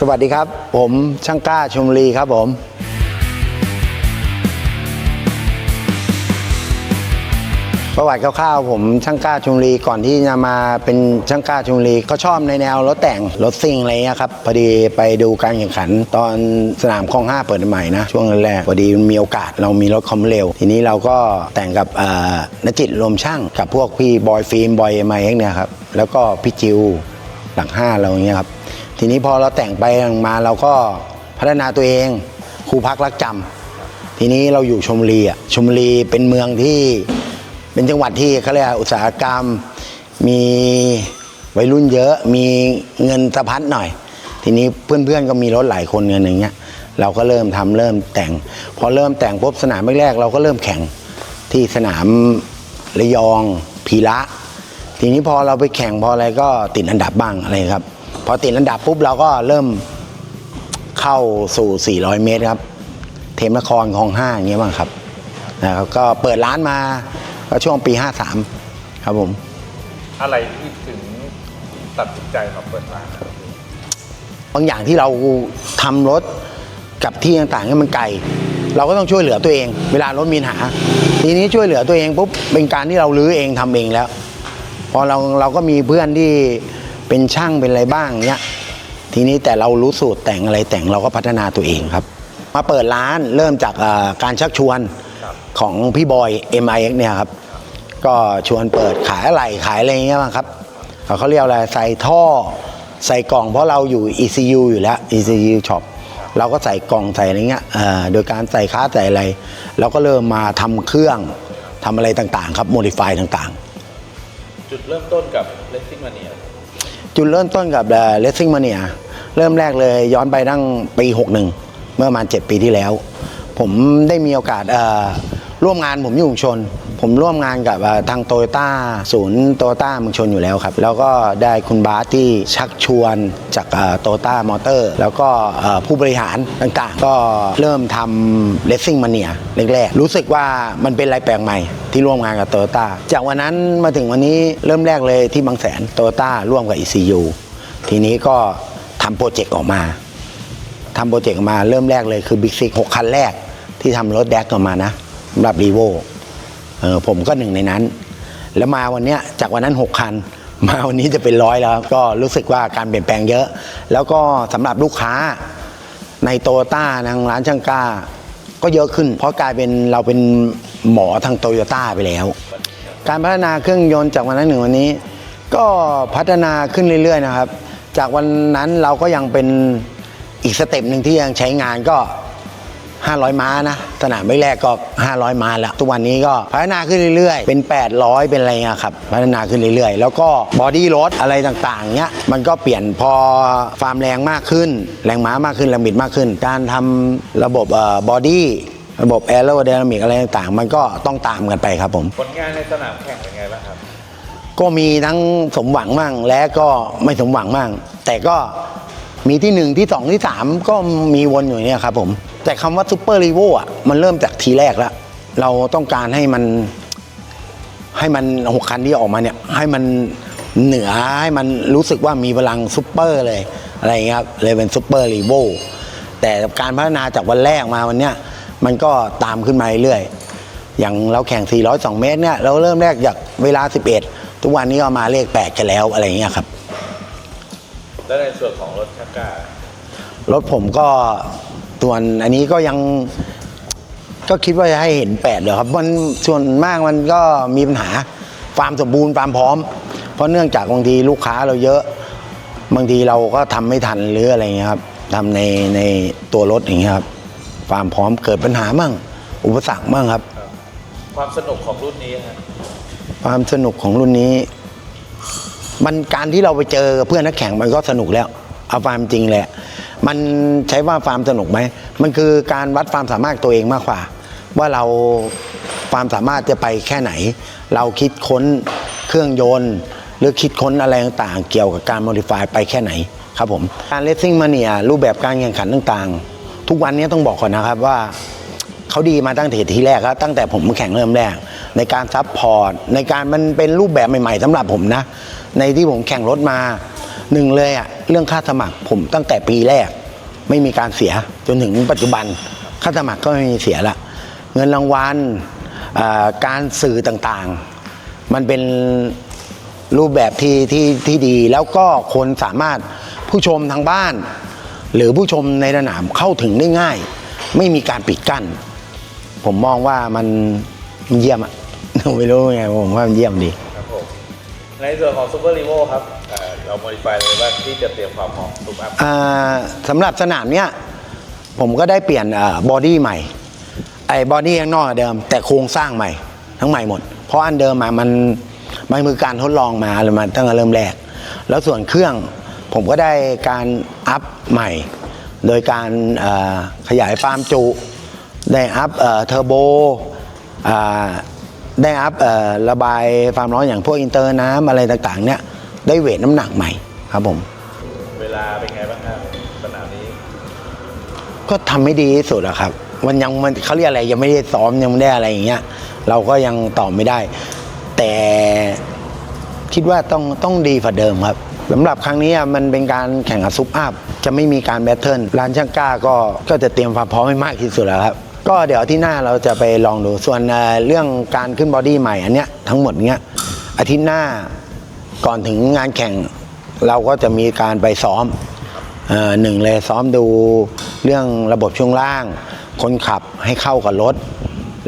สวัสดีครับ ผมช่างกล้าชมรีครับผม ประวัติคร่าวๆผมช่างกล้าชมรีก่อนที่จะมาเป็นช่างกล้าชมรีก็ชอบในแนวรถแต่งรถซิ่งอะไรเงี้ยครับพอดีไปดูการแข่งขัน ตอนสนามคลองห้าเปิดใหม่นะ ช่วงแรกพอดีมีโอกาสเรามีรถคอมเร็ว ทีนี้เราก็แต่งกับนจิตรวมช่างกับพวกพี่บอยฟิล์มบอยเอ็มไอเนี่ยครับแล้วก็พี่จิวหลังห้าเราอย่างเงี้ยครับ ทีนี้พอเราแต่งไปมาเราก็พัฒนาตัวเองครูพักรักจำทีนี้เราอยู่ชมรีอะชมรีเป็นเมืองที่เป็นจังหวัดที่เขาเรียกอุตสาหกรรม มีวัยรุ่นเยอะมีเงินสะพัดหน่อย ทีนี้เพื่อนๆก็มีรถหลายคนเงินอย่างเงี้ยเราก็เริ่มทำเริ่มแต่ง พอเริ่มแต่งปุ๊บสนามแรกๆเราก็เริ่มแข่งที่สนามระยองพีระทีนี้พอเราไปแข่งพออะไรก็ติดอันดับบ้างอะไรครับ พอติดอันดับปุ๊บเราก็เริ่มเข้าสู่ 400 เมตรครับ เทมนครคลองห้าอย่างเงี้ยบ้างครับนะครับก็เปิดร้านมาก็ช่วงปี 53 ครับผม อะไรที่ถึงตัดสินใจมาเปิดร้านบางอย่างที่เราทำรถกับที่ต่างๆเนี่ยมันไกล เราก็ต้องช่วยเหลือตัวเอง เวลารถมีปัญหา ทีนี้ช่วยเหลือตัวเองปุ๊บเป็นการที่เราลื้อเองทำเองแล้ว พอเราเราก็มีเพื่อนที่ เป็นช่างเป็นอะไรบ้างเนี้ยทีนี้แต่เรารู้สูตรแต่งอะไรแต่งเราก็พัฒนาตัวเองครับ มาเปิดร้านเริ่มจากการชักชวนของพี่บอย MIX เนี่ยครับ ก็ชวนเปิดขายอะไรขายอะไรเงี้ยครับเขาเรียกอะไรใส่ท่อใส่กล่องเพราะเราอยู่ ECU อยู่แล้ว ECU shop เราก็ใส่กล่องใส่อะไรเงี้ยเอ่อโดยการใส่ค้าใส่อะไร เราก็เริ่มมาทำเครื่องทำอะไรต่างๆ ครับโมดิฟายต่างๆ จุดเริ่มต้นกับเลสซิ่งมาเนีย จุดเริ่มต้นกับเลสซิ่งมาเนียเริ่มแรกเลยย้อนไปตั้งปี 61 เมื่อประมาณ 7 ปีที่แล้ว ผมได้มีโอกาสเอ่อ ร่วมงานผมอยู่เมืองชน ผมร่วมงานกับทางโตโยต้าศูนย์โตโยต้าเมืองชนอยู่แล้วครับ แล้วก็ได้คุณบาสที่ชักชวนจากโตโยต้ามอเตอร์ แล้วก็ผู้บริหารต่างๆ ก็เริ่มทำเลสซิ่งมาเนียแรกๆ รู้สึกว่ามันเป็นอะไรแปลกใหม่ที่ร่วมงานกับโตโยต้าจากวันนั้นมาถึงวันนี้เริ่มแรกเลยที่บางแสนโตโยต้าร่วมกับ ECU ทีนี้ก็ทำโปรเจกต์ออกมาทำโปรเจกต์ออกมาเริ่มแรกเลยคือบิ๊กซิกหกคันแรกที่ทำรถแดกออกมานะ สำหรับรีโวผมก็หนึ่งในนั้น แล้วมาวันนี้จากวันนั้น 6 คัน มาวันนี้จะเป็นร้อยแล้วก็รู้สึกว่าการเปลี่ยนแปลงเยอะ แล้วก็สำหรับลูกค้าในโตโยต้าทางร้านช่างกล้า ก็เยอะขึ้น เพราะกลายเป็นเราเป็นหมอทางโตโยต้าไปแล้ว การพัฒนาเครื่องยนต์จากวันนั้นถึงวันนี้ ก็พัฒนาขึ้นเรื่อย ๆ นะครับ จากวันนั้นเราก็ยังเป็นอีกสเต็ปหนึ่งที่ยังใช้งานก็ 500 ม้านะ สนามไม่แรกก็ 500 ม้าแล้ว ทุกวันนี้ก็พัฒนาขึ้นเรื่อยๆ เป็น 800 เป็นอะไรเงี้ยครับ พัฒนาขึ้นเรื่อยๆ แล้วก็บอดี้รถอะไรต่างๆเนี้ย มันก็เปลี่ยนพอฟาร์มแรงมากขึ้น แรงม้ามากขึ้นแรงบิดมากขึ้น การทำระบบเอ่อบอดี้ระบบแอโรไดนามิกอะไรต่างๆ มันก็ต้องตามกันไปครับผม ผลงานในสนามแข่งเป็นไงบ้างครับ ก็มีทั้งสมหวังมั่งและก็ไม่สมหวังมั่งแต่ก็ มีที่หนึ่งที่สองที่สามก็มีวนอยู่เนี่ยครับผม แต่คำว่าซูเปอร์รีโวอะมันเริ่มจากทีแรกแล้ว เราต้องการให้มันให้มันหกคันที่ออกมาเนี่ยให้มันเหนือให้มันรู้สึกว่ามีพลังซูเปอร์เลยอะไรอย่างเงี้ยครับเลยเป็นซูเปอร์รีโวแต่การพัฒนาจากวันแรกมาวันเนี้ยมันก็ตามขึ้นมาเรื่อยอย่างเราแข่ง 402 เมตรเนี่ยเราเริ่มแรกจากเวลา 11 ทุกวันนี้ก็มาเลข 8 กันแล้วอะไรอย่างเงี้ยครับ แล้วในส่วนของรถชักการถผมก็ส่วนอันนี้ก็ยัง ก็คิดว่าจะให้เห็น8เลยครับมันส่วนมากมันก็มีปัญหาความสมบูรณ์ความพร้อม เพราะเนื่องจากบางทีลูกค้าเราเยอะ บางทีเราก็ทำไม่ทันหรืออะไรเงี้ยครับทำในในตัวรถอย่างเงี้ยครับความพร้อมเกิดปัญหามั่ง อุปสรรคมั่งครับ ความสนุกของรุ่นนี้ฮะความสนุกของรุ่นนี้ มันการที่เราไปเจอเพื่อนนักแข่งมันก็สนุกแล้ว เอาความจริงแหละมันใช้ว่าความสนุกไหมมันคือการวัดความสามารถตัวเองมากกว่า ว่าเราความสามารถจะไปแค่ไหน เราคิดค้นเครื่องยนต์ หรือคิดค้นอะไรต่างๆ เกี่ยวกับการโมดิฟายไปแค่ไหนครับผมการเลสซิ่งมาเนียรูปแบบการแข่งขันต่างๆ ทุกวันนี้ต้องบอกก่อนนะครับว่าเขาดีมาตั้งแต่ที่แรกครับตั้งแต่ผมแข่งเริ่มแรก ในการซับพอร์ตในการมันเป็นรูปแบบใหม่ ๆสำหรับผมนะ ในที่ผมแข่งรถมาหนึ่งเลยอะเรื่องค่าสมัครผมตั้งแต่ปีแรก ไม่มีการเสียจนถึงปัจจุบัน ค่าสมัครก็ไม่มีเสียละเงินรางวัลการสื่อต่างๆ มันเป็นรูปแบบที่ที่ที่ดี แล้วก็คนสามารถผู้ชมทางบ้าน หรือผู้ชมในสนามเข้าถึงได้ง่าย ไม่มีการปิดกั้น ผมมองว่ามันเยี่ยมอะไม่รู้ไงผมว่ามันเยี่ยมดี ในส่วนของซูเปอร์ลีโวครับเอ่อเราโมดิฟายเลยว่าที่จะเตรียมความพร้อมซุปอัพอ่าสำหรับสนามเนี้ยผมก็ได้เปลี่ยนบอดี้ใหม่ ไอ้บอดี้ข้างนอกเดิม แต่โครงสร้างใหม่ ทั้งใหม่หมด เพราะอันเดิมอะมันมันคือการทดลองมาเลยมาตั้งแต่เริ่มแรก แล้วส่วนเครื่องผมก็ได้การอัพใหม่ โดยการเอ่อขยายฟาร์มจุ ได้อัพเทอร์โบ ได้อัพเอ่อระบายความร้อนอย่างพวกอินเตอร์น้ำอะไรต่างๆ เนี่ยได้เวทน้ำหนักใหม่ครับผม เวลาเป็นไงบ้างครับสนามนี้ ก็ทำให้ดีที่สุดอะครับ มันยังมันเขาเรียกอะไรยังไม่ได้ซ้อมยังไม่ได้อะไรอย่างเงี้ย เราก็ยังตอบไม่ได้ แต่คิดว่าต้องต้องดีกว่าเดิมครับสำหรับครั้งนี้อะมันเป็นการแข่งกับซุปอัพจะไม่มีการแบทเทิลร้านช่างกล้าก็ก็จะเตรียมความพร้อมให้มากที่สุดแล้วครับ ก็เดี๋ยวที่หน้าเราจะไปลองดูส่วนเอ่อเรื่องการขึ้นบอดี้ใหม่อันเนี้ยทั้งหมดเนี้ยอาทิตย์หน้าก่อนถึงงานแข่ง เราก็จะมีการไปซ้อมเอ่อหนึ่งเลยซ้อมดูเรื่องระบบช่วงล่าง คนขับให้เข้ากับรถ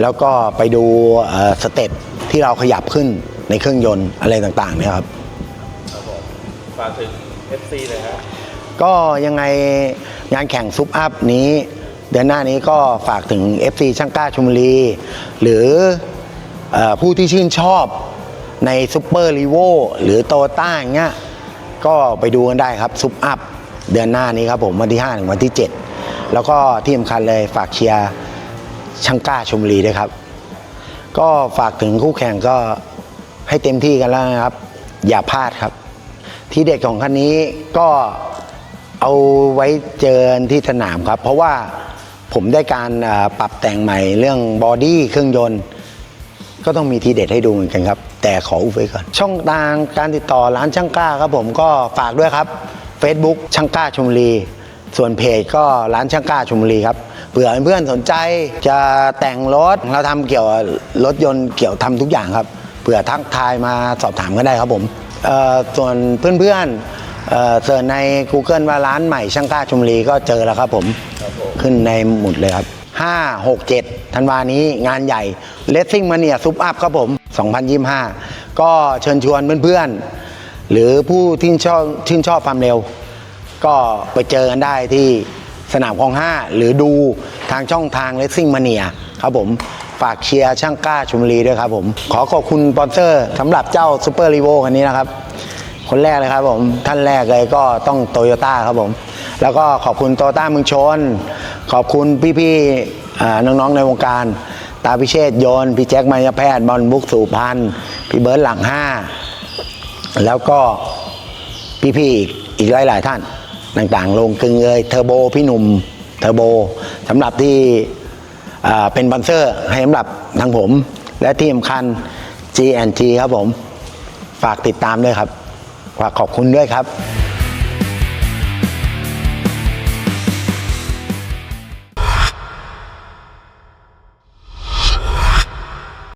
แล้วก็ไปดูเอ่อสเต็ปที่เราขยับขึ้นในเครื่องยนต์อะไรต่างๆเนี่ยครับครับผมฝากถึง FC เลยครับก็ยังไงงานแข่งซุปอัพนี้ เดือนหน้านี้ก็ฝากถึง FC ช่างกล้าชุมรี หรืออผู้ที่ชื่นชอบในซูเปอร์ลีโวหรือโตต้าอย่างเงี้ยก็ไปดูกันได้ครับซุปอัพเดือนหน้านี้ครับผมวันที่5ถึงวันที่ 7 แล้วก็ที่สำคัญเลยฝากเชียร์ช่างกล้าชุมรีด้วยครับ ก็ฝากถึงคู่แข่งก็ให้เต็มที่กันแล้วนะครับ อย่าพลาดครับ ที่เด็ดของคันนี้ก็เอาไว้เจอที่สนามครับ เพราะว่า ผมได้การปรับแต่งใหม่เรื่องบอดี้เครื่องยนต์ ก็ต้องมีทีเด็ดให้ดูเหมือนกันครับ แต่ขออุบไว้ก่อน ช่องทางการติดต่อร้านช่างกล้าครับผมก็ฝากด้วยครับ Facebook ช่างกล้าชมรีส่วนเพจก็ร้านช่างกล้าชมรีครับเผื่อเพื่อนๆสนใจจะแต่งรถเราทำเกี่ยวรถยนต์เกี่ยวทำทุกอย่างครับเผื่อทักทายมาสอบถามก็ได้ครับผมส่วนเพื่อนๆ เอ่อเสิร์ชใน Google ว่าร้านใหม่ช่างกล้าชมบุรีก็เจอแล้วครับผมครับผม ขึ้นในหมุดเลยครับ 5 6 7ธันวานี้งานใหญ่เลสซิ่งมาเนียซุปอัพครับผม 2025 ก็เชิญชวนเพื่อนๆ หรือผู้ที่ชอบชื่นชอบความเร็ว ก็ไปเจอกันได้ที่สนามคลอง 5 หรือดูทางช่องทางเลสซิ่งมาเนียครับผมฝากเชียร์ช่างกล้าชุมบุรีด้วยครับผม ขอขอบคุณสปอนเซอร์สำหรับเจ้าซูเปอร์รีโวคันนี้นะครับ คนแรกเลยครับผม ท่านแรกเลยก็ต้องโตโยต้าครับผม แล้วก็ขอบคุณโตโยต้าเมืองชน ขอบคุณพี่ๆน้องๆในวงการ ตาพิเชษฐ์โยน พี่แจ็คมายาแพทย์บอลบุกสุพันพี่เบิร์ดหลังห้าแล้วก็พี่ๆอีกอีกหลาย ๆ ท่านต่างๆ ลงกึงเลยเทอร์โบพี่หนุ่มเทอร์โบสำหรับที่เป็นสปอนเซอร์ให้สำหรับทางผม และที่สำคัญ G&G ครับผม ฝากติดตามด้วยครับ ฝากขอบคุณด้วยครับ